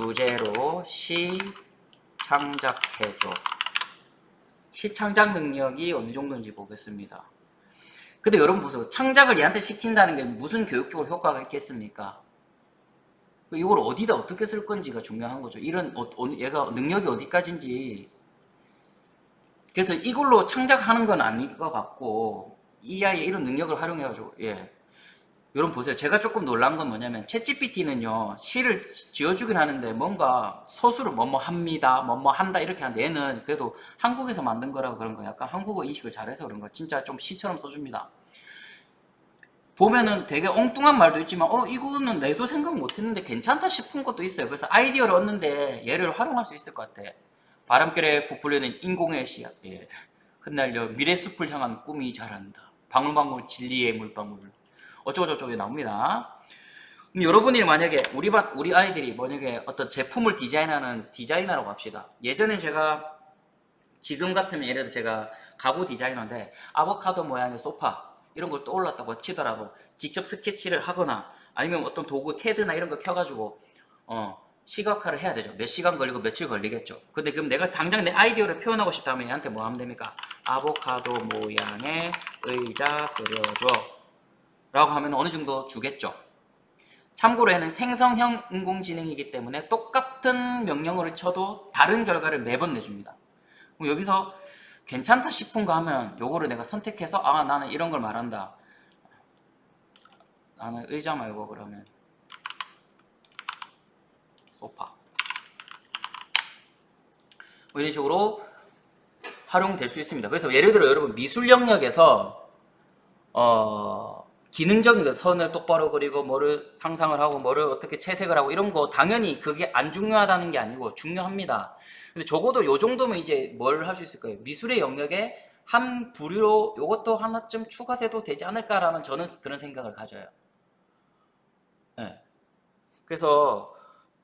주제로 시 창작해줘. 시 창작 능력이 어느 정도인지 보겠습니다. 근데 여러분 보세요. 창작을 얘한테 시킨다는 게 무슨 교육적으로 효과가 있겠습니까? 이걸 어디다 어떻게 쓸 건지가 중요한 거죠. 이런 어, 어, 얘가 능력이 어디까지인지. 그래서 이걸로 창작하는 건 아닐 것 같고 이 아이의 이런 능력을 활용해가지고 예. 여러분 보세요. 제가 조금 놀란 건 뭐냐면 챗GPT는요 시를 지어주긴 하는데 뭔가 서술을 뭐뭐 합니다, 뭐뭐 한다 이렇게 하는데 얘는 그래도 한국에서 만든 거라고 그런 거 약간 한국어 인식을 잘해서 그런 거 진짜 좀 시처럼 써줍니다. 보면은 되게 엉뚱한 말도 있지만 어 이거는 내도 생각 못했는데 괜찮다 싶은 것도 있어요. 그래서 아이디어를 얻는데 얘를 활용할 수 있을 것 같아. 바람결에 부풀리는 인공의 씨앗, 예. 흩날려 미래 숲을 향한 꿈이 자란다. 방울방울 진리의 물방울. 어쩌고저쩌고 나옵니다. 여러분이 만약에 우리 반 우리 아이들이 만약에 어떤 제품을 디자인하는 디자이너라고 합시다. 예전에 제가 지금 같으면 예를 들어 제가 가구 디자이너인데 아보카도 모양의 소파 이런 걸 떠올랐다고 치더라도 직접 스케치를 하거나 아니면 어떤 도구 캐드나 이런 거 켜가지고 어 시각화를 해야 되죠. 몇 시간 걸리고 며칠 걸리겠죠. 근데 그럼 내가 당장 내 아이디어를 표현하고 싶다면 얘한테 뭐 하면 됩니까? 아보카도 모양의 의자 그려줘. 라고 하면 어느 정도 주겠죠. 참고로 얘는 생성형 인공지능이기 때문에 똑같은 명령어를 쳐도 다른 결과를 매번 내줍니다. 그럼 여기서 괜찮다 싶은 거 하면 요거를 내가 선택해서 아 나는 이런 걸 말한다. 나는 의자 말고 그러면 소파. 뭐 이런 식으로 활용될 수 있습니다. 그래서 예를 들어 여러분 미술 영역에서 어 기능적인 거 선을 똑바로 그리고 뭐를 상상을 하고 뭐를 어떻게 채색을 하고 이런 거 당연히 그게 안 중요하다는 게 아니고 중요합니다. 근데 적어도 요 정도면 이제 뭘 할 수 있을 까요 미술의 영역에 한 부류로 요것도 하나쯤 추가돼도 되지 않을까라는 저는 그런 생각을 가져요. 네. 그래서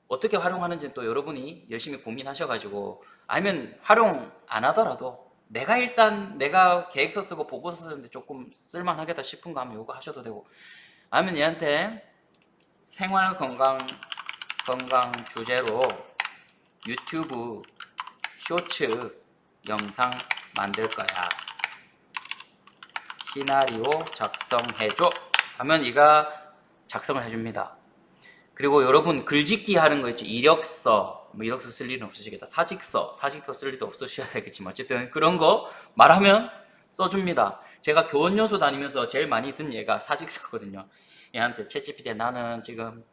어떻게 활용하는지 또 여러분이 열심히 고민하셔가지고 아니면 활용 안 하더라도 내가 일단 내가 계획서 쓰고 보고서 쓰는데 조금 쓸만하겠다 싶은 거 하면 요거 하셔도 되고. 아니면 얘한테 생활 건강 건강 주제로 유튜브 쇼츠 영상 만들 거야. 시나리오 작성해줘. 하면 얘가 작성을 해줍니다 그리고 여러분 글짓기 하는 거 있죠 이력서. 뭐 이력서 쓸 일은 없으시겠다. 사직서. 사직서 쓸 일도 없으셔야 되겠지만 어쨌든 그런 거 말하면 써줍니다. 제가 교원 요수 다니면서 제일 많이 든 얘가 사직서거든요. 얘한테 채찌피디 나는 지금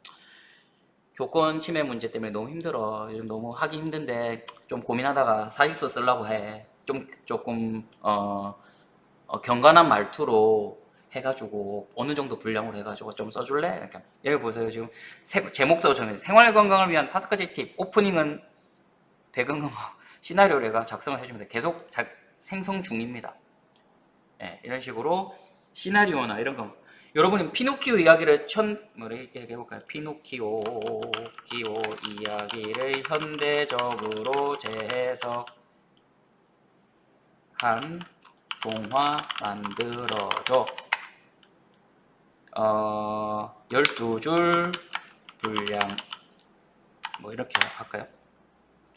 교권 침해 문제 때문에 너무 힘들어. 요즘 너무 하기 힘든데 좀 고민하다가 사직서 쓰려고 해 좀 조금 어, 어, 경건한 말투로 해가지고 어느 정도 분량으로 해가지고 좀 써줄래? 이렇게. 여기 보세요. 지금 세- 제목도 정해 생활 건강을 위한 다섯 가지 팁. 오프닝은 배경음악 시나리오를 얘가 작성을 해줍니다 계속 자- 생성 중입니다. 예, 이런 식으로 시나리오나 이런 거. 여러분이 피노키오 이야기를 천 뭐래 이렇게 해볼까요? 피노키오 키오 이야기를 현대적으로 재해석한 동화 만들어줘. 어, 12줄 분량 뭐 이렇게 할까요?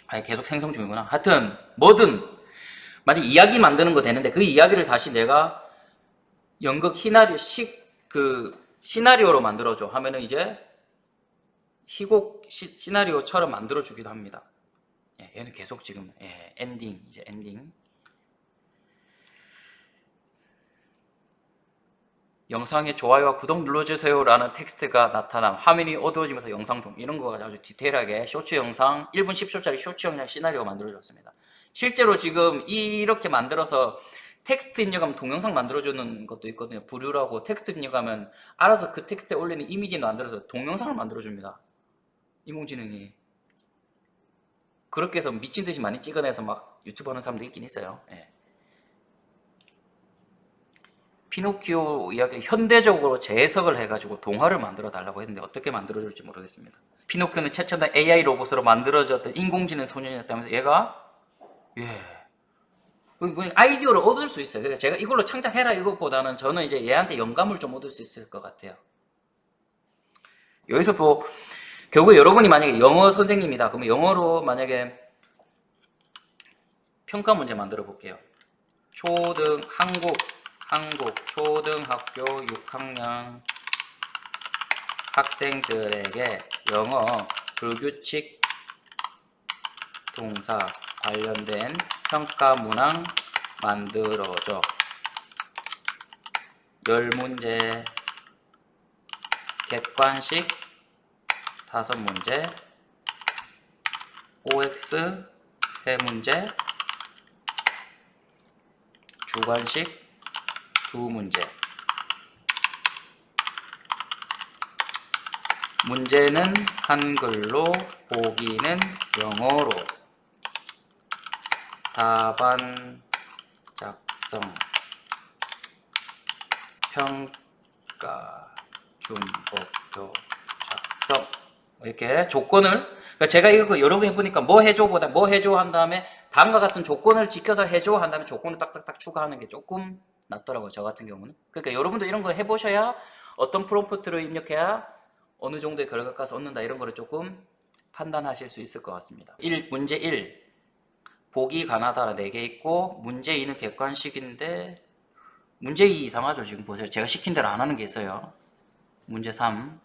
아니 계속 생성 중이구나. 하여튼 뭐든 만약 이야기 만드는 거 되는데 그 이야기를 다시 내가 연극 시나리오 시그 시나리오로 만들어줘 하면은 이제 희곡 시, 시나리오처럼 만들어 주기도 합니다. 예, 얘는 계속 지금 예, 엔딩 이제 엔딩 영상에 좋아요와 구독 눌러주세요라는 텍스트가 나타남 화면이 어두워지면서 영상 중 이런 거가 아주 디테일하게 쇼츠 영상 1분 10초짜리 쇼츠 영상 시나리오 만들어줬습니다. 실제로 지금 이렇게 만들어서 텍스트 입력하면 동영상 만들어주는 것도 있거든요. 부류라고 텍스트 입력하면 알아서 그 텍스트에 올리는 이미지 만들어서 동영상을 만들어줍니다. 인공지능이. 그렇게 해서 미친 듯이 많이 찍어내서 막 유튜브 하는 사람도 있긴 있어요. 예. 피노키오 이야기를 현대적으로 재해석을 해가지고 동화를 만들어 달라고 했는데 어떻게 만들어줄지 모르겠습니다. 피노키오는 최첨단 AI 로봇으로 만들어졌던 인공지능 소년이었다면서 얘가 예그뭐 아이디어를 얻을 수 있어요. 그러니까 제가 이걸로 창작해라 이것보다는 저는 이제 얘한테 영감을 좀 얻을 수 있을 것 같아요. 여기서 뭐 결국 여러분이 만약에 영어 선생님이다. 그러면 영어로 만약에 평가 문제 만들어 볼게요. 초등 한국 한국 초등학교 6학년 학생들에게 영어 불규칙 동사 관련된 평가 문항 만들어줘. 열 문제 객관식 다섯 문제 OX 세 문제 주관식 두 문제. 문제는 한글로 보기는 영어로. 답안 작성. 평가 준법도 작성. 이렇게 조건을 그러니까 제가 이거 여러 개 해보니까 뭐 해줘보다 뭐 해줘 한 다음에 다음과 같은 조건을 지켜서 해줘 한 다음에 조건을 딱딱딱 추가하는 게 조금 낫더라고요 저 같은 경우는. 그러니까 여러분도 이런 거 해보셔야 어떤 프롬프트를 입력해야 어느 정도의 결과가 얻는다 이런 거를 조금 판단하실 수 있을 것 같습니다. 1 문제 1 보기 가나다 4개 있고 문제 2는 객관식인데 문제 2 이상하죠 지금 보세요. 제가 시킨 대로 안 하는 게 있어요. 문제 3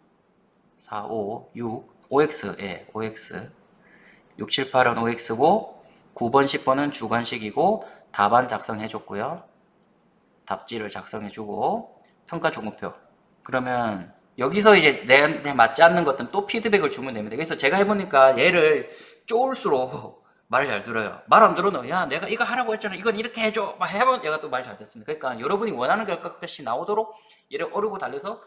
4, 5, 6 OX 예 OX 6, 7, 8은 OX고 9번, 10번은 주관식이고 답안 작성해줬고요 답지를 작성해주고 평가 중급표 그러면 여기서 이제 내한테 맞지 않는 것들은 또 피드백을 주면 됩니다 그래서 제가 해보니까 얘를 쪼을수록 말을 잘 들어요. 말 안 들어도 야 내가 이거 하라고 했잖아. 이건 이렇게 해줘. 막 해본 얘가 또 말 잘 듣습니다. 그러니까 여러분이 원하는 결과값이 나오도록 얘를 어르고 달려서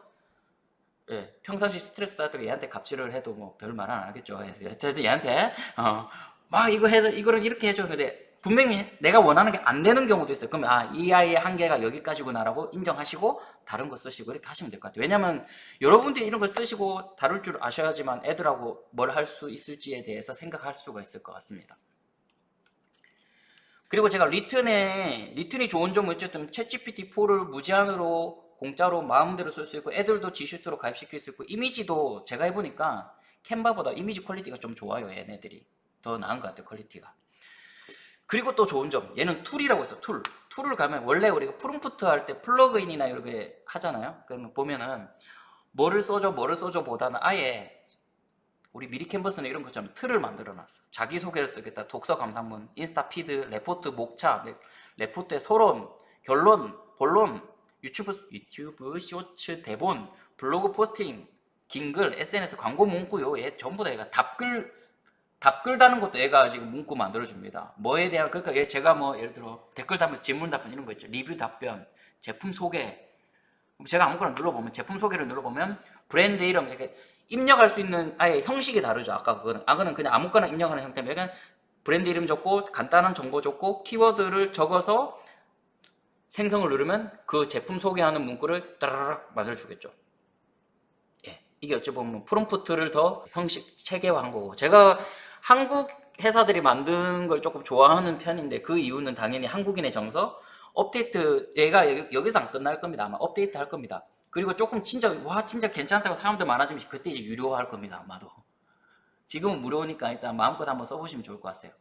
예, 평상시 스트레스 쌓을 얘한테 갑질을 해도 뭐 별말 안 하겠죠. 그래서 얘한테 어, 막 이거 해 이거를 이렇게 해줘. 근데 분명히 내가 원하는 게 안 되는 경우도 있어요. 그러면 아, 이 아이의 한계가 여기까지구나라고 인정하시고 다른 거 쓰시고 이렇게 하시면 될 것 같아요. 왜냐면 여러분들이 이런 걸 쓰시고 다룰 줄 아셔야지만 애들하고 뭘 할 수 있을지에 대해서 생각할 수가 있을 것 같습니다. 그리고 제가 리튼에 리튼이 좋은 점은 어쨌든 챗GPT4를 무제한으로 공짜로 마음대로 쓸 수 있고 애들도 지슈트로 가입시킬 수 있고 이미지도 제가 해보니까 캔바보다 이미지 퀄리티가 좀 좋아요 얘네들이 더 나은 것 같아요 퀄리티가 그리고 또 좋은 점 얘는 툴이라고 있어 툴 툴을 가면 원래 우리가 프롬프트 할 때 플러그인이나 이렇게 하잖아요 그러면 보면은 뭐를 써줘 뭐를 써줘 보다는 아예 우리 미리 캔버스는 이런 것처럼 틀을 만들어 놨어. 자기소개를 쓰겠다. 독서 감상문, 인스타 피드, 레포트 목차, 레- 레포트의 서론, 결론, 본론, 유튜브, 유튜브 쇼츠 대본, 블로그 포스팅, 긴 글, SNS 광고 문구 요. 얘 전부 다 얘가 답글, 답글 다는 것도 얘가 지금 문구 만들어줍니다. 뭐에 대한, 그러니까 얘 제가 뭐 예를 들어 댓글 답변, 질문 답변 이런 거 있죠. 리뷰 답변, 제품 소개, 제가 아무거나 눌러보면 제품 소개를 눌러보면 브랜드 이름 이렇게 입력할 수 있는 아예 형식이 다르죠. 아까 그거는 아까는 그냥 아무거나 입력하는 형태면 브랜드 이름 적고 간단한 정보 적고 키워드를 적어서 생성을 누르면 그 제품 소개하는 문구를 따라락 만들어 주겠죠. 예, 이게 어찌 보면 프롬프트를 더 형식 체계화한 거고 제가 한국 회사들이 만든 걸 조금 좋아하는 편인데 그 이유는 당연히 한국인의 정서 업데이트 얘가 여기- 여기 서 안 끝날 겁니다. 아마 업데이트 할 겁니다. 그리고 조금 진짜 와 진짜 괜찮다고 사람들 많아지면 그때 이제 유료화할 겁니다 아마도. 지금은 무료니까 일단 마음껏 한번 써보시면 좋을 것 같아요